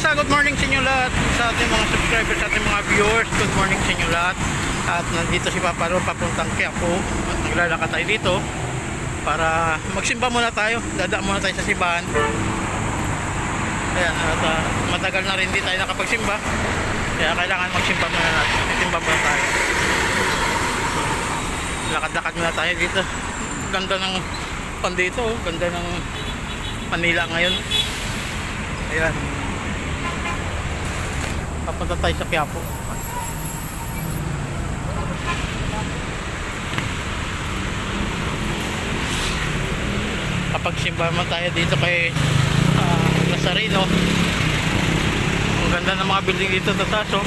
guys, ah, good morning sa inyo lahat sa ating mga subscribers, sa ating mga viewers. Good morning sa inyo lahat. At nandito si Papa Ron papuntang Quiapo. At naglalakad tayo dito para magsimba muna tayo. Dada muna tayo sa simbahan. Ayan, at ah, matagal na rin di tayo nakapagsimba. Kaya kailangan magsimba muna natin. Magsimba muna tayo. Lakad-lakad muna tayo dito. Ganda ng pan dito. oh. Ganda ng Manila ngayon. Ayan. Papunta tayo sa Quiapo. Kapag simba mo tayo dito kay ah, Lazarino. Ang ganda ng mga building dito tataas oh.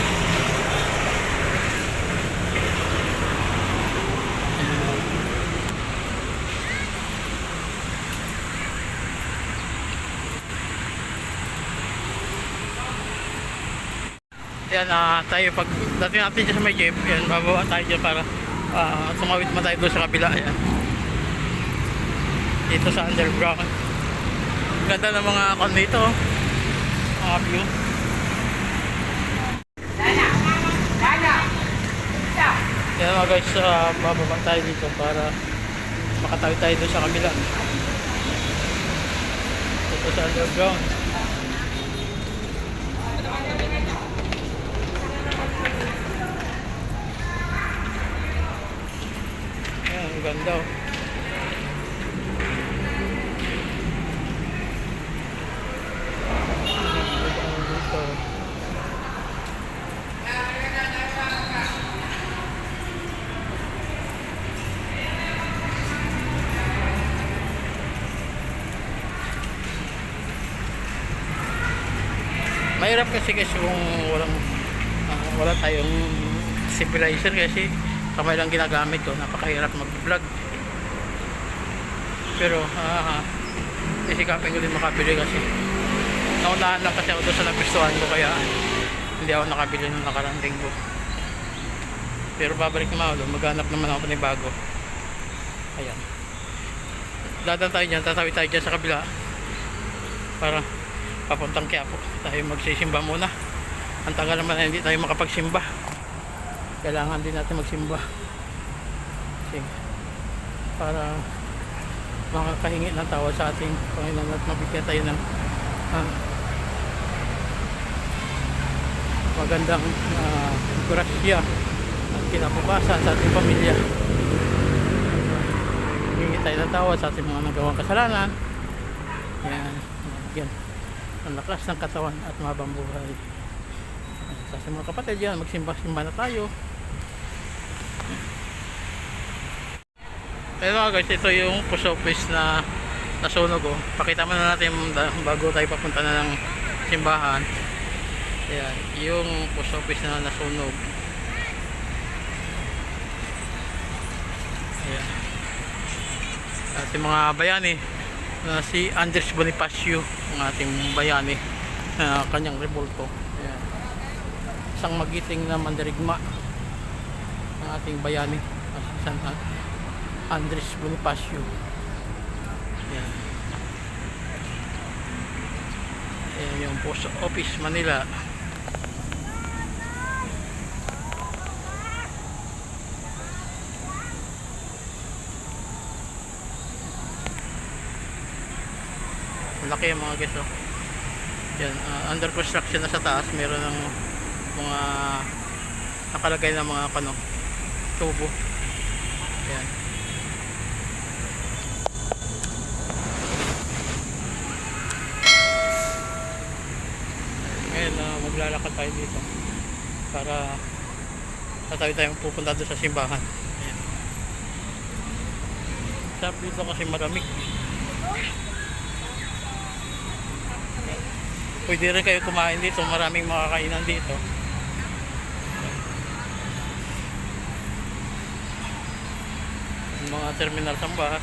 Yan, ah, tayo pag dati natin dyan sa may jeep, yan, bababa tayo dyan para ah, tumawid mo tayo doon sa kabila. Yan. Dito sa underground. Ganda ng mga kon dito. oh. Mga view. Yan mga guys, ah, bababa tayo dito para makatawid tayo doon sa kabila. Dito sa underground. Ayan, ganda oh. Mahirap kasi kasi kung walang ah, wala tayong stabilizer kasi kamay lang ginagamit ko. Napakahirap mag-vlog. Pero ah isikapin ko din makabili kasi naunahan lang kasi ako doon sa nagustuhan ko kaya hindi ako nakabili nung nakarang linggo. Pero babalik naman ako maghanap naman ako ng bago. Ayan. Dadan tayo dyan. Tatawid tayo dyan sa kabila. Para papuntang Quiapo. Tayo magsisimba muna. Ang tagal naman na hindi tayo makapagsimba kailangan din natin magsimba. Kasi para makakahingi ng tawa sa ating Panginoon at mabigyan tayo ng ah, magandang uh, grasya at kinabukasan sa ating pamilya. Hingi tayo ng tawa sa ating mga nagawang kasalanan. Yan yan ang lakas ng katawan at mabang buhay. Sa mga kapatid yan magsimba-simba na tayo Ayun mga guys, ito yung post office na nasunog oh. Pakita muna natin bago tayo papunta na ng simbahan. Ayan, yung post office na nasunog. Ayan. Ating mga bayani na si Andres Bonifacio, ang ating bayani na kanyang revolto. Ayan. Isang magiting na mandarigma ng ating bayani. San Andres Bonifacio. Yan. Ayan yung post office Manila. Laki yung mga guys oh. Yan, ah, under construction na sa taas, meron ng mga nakalagay na mga kano tubo. Yan. Ngayon, uh, maglalakad tayo dito para tatawid tayong pupunta doon sa simbahan. Ayan. Dito kasi malamig. Pwede rin kayo kumain dito. Maraming makakainan dito. Mga terminal samba.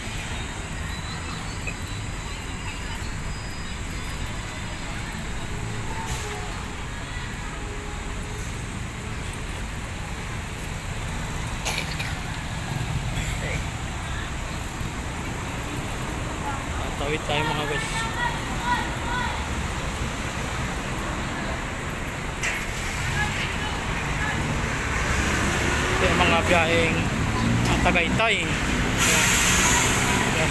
Awit tayo mga guys. Ito yung mga biyaheng ang tagaytay. Ayan. Ayan.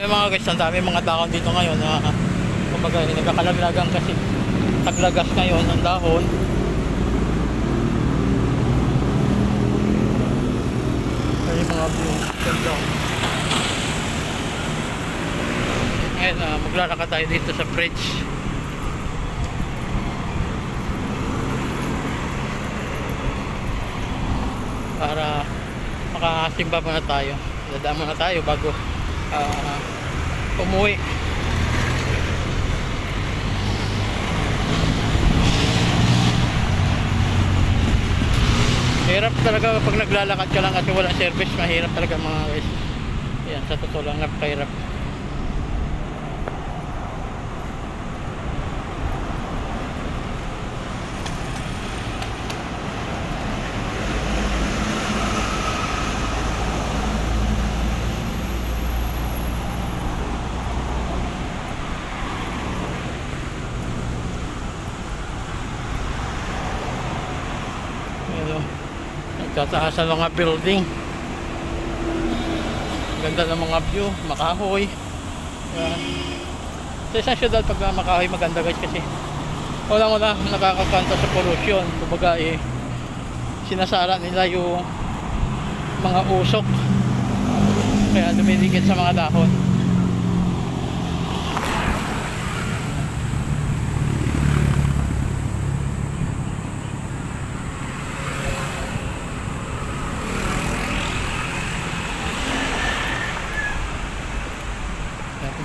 Yung mga guys, ang dami mga dahon dito ngayon na kumbaga nagkakalaglagan kasi taglagas ngayon ang dahon Kaya yung ganda. Ngayon, uh, maglalakad tayo dito sa bridge. Para makasimba muna tayo. Dadaan muna tayo bago ah, umuwi. Hirap talaga pag naglalakad ka lang kasi walang service, mahirap talaga mga guys. Yan, sa totoo lang, napakahirap. Ano, nagtataas ang mga building. Ganda ng mga view, makahoy. Yan. Sa isang syudad pag makahoy maganda guys kasi wala wala nakakakanta sa pollution. Kumbaga eh, sinasara nila yung mga usok. Kaya dumidikit sa mga dahon.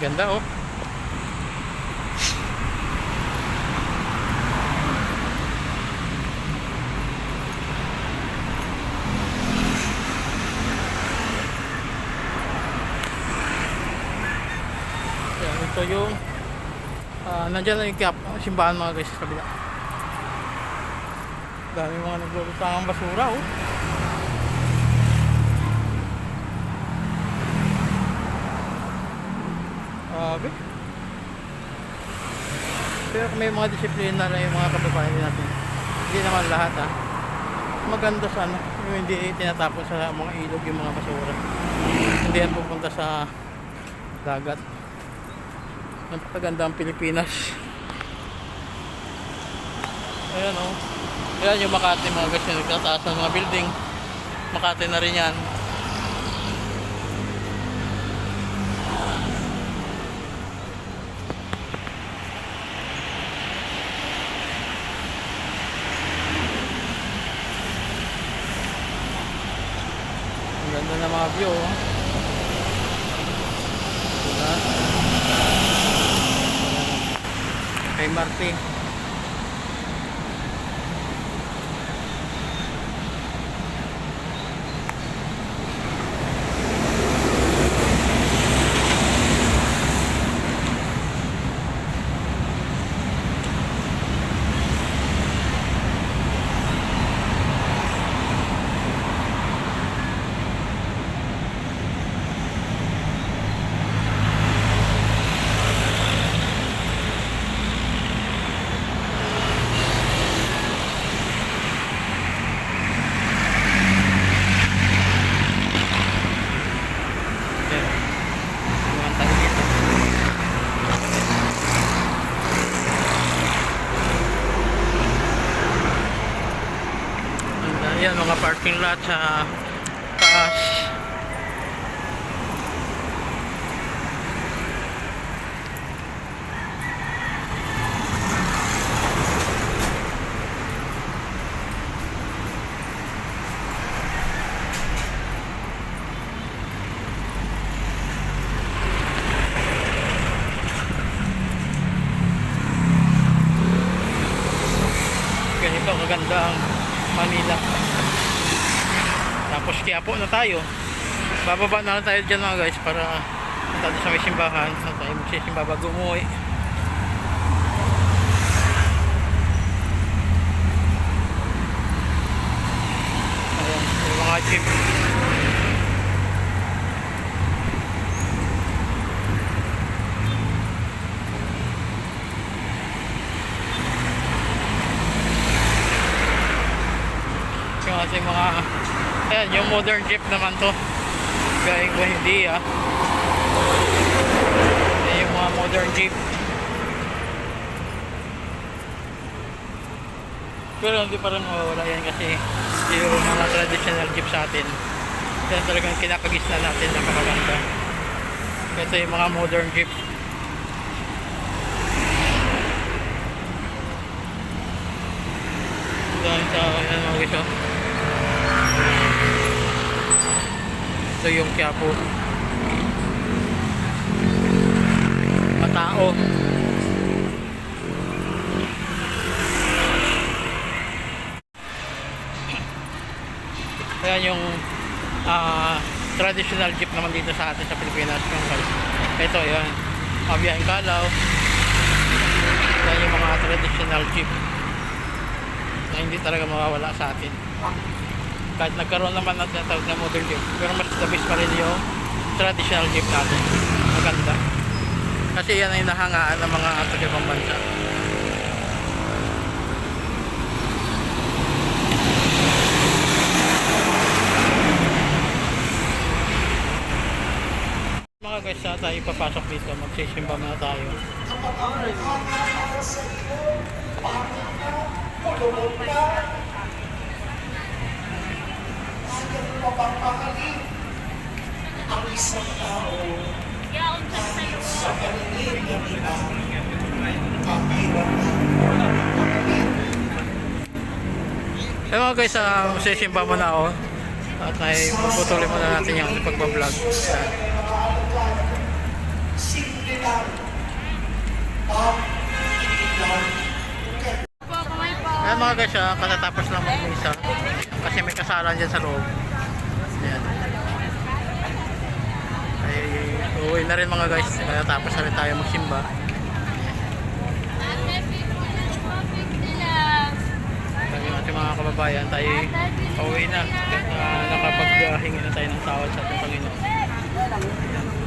Ganda oh. Yan, ito yung ah nandiyan na yung kap, simbahan mga guys sa kabila. Dami mga naglulutang ang basura oh. Grabe. Pero may mga disiplina na yung mga kababayan natin. Hindi naman lahat ha. Maganda sana. Yung hindi tinatapon sa mga ilog yung mga basura. Hindi yan pupunta sa dagat. Napakaganda ang Pilipinas. Ayan o. Oh. Ayan yung Makati mga guys yung nagtataas ng mga building. Makati na rin yan. Ang ganda ng mga view. oh. Diba? Kay Martin. Ayan. Iwan tayo dito. Ganda. Yan mga parking lot sa taas. Ganito kaganda ang Manila. Quiapo na tayo. Bababa na lang tayo dyan mga guys para tayo sa may simbahan. Sa tayo magsisimba bago umuwi. Ayan, yung mga jeep. Ayan, yung modern jeep naman to. Galing Buendia. Ayan yung mga modern jeep. Pero hindi pa rin mawawala yan kasi yung mga traditional jeep sa atin. Yan talagang kinakagisna natin napakaganda. Ito yung mga modern jeep. Dahil sa mga guys Ito yung Quiapo. Matao. Ayan yung ah, traditional jeep naman dito sa atin sa Pilipinas. Yung, ito, yan. Abiyahing Kalaw. Yan yung mga traditional jeep na hindi talaga mawawala sa atin. Kahit nagkaroon naman ng tinatawag na modern jeep, pero mas the best pa rin yung traditional jeep natin. Maganda. Kasi yan ay nahangaan ng mga taga-ibang bansa. Mga guys, sa tayo papasok dito, magsisimba muna tayo. Eh mga guys, uh, magsisimba muna ako. At ay puputuloy muna natin yung pagbablog. Yan. Po, kamay po. Ayan mga guys, ah, katatapos lang mag-misa. Kasi may kasalan dyan sa loob. Ayan. Ay, uuwi na rin mga guys. Katatapos na rin tayo magsimba. Sabi ng ating mga kababayan, tayo pauwi na. Uh, nakapaghingi na tayo ng tawad sa ating Panginoon.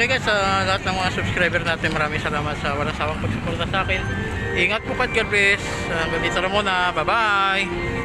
Okay guys, sa lahat ng mga subscriber natin, maraming salamat sa walang sawang pagsuporta sa akin. Ingat po kat, God bless. Hanggang dito na muna. Bye-bye!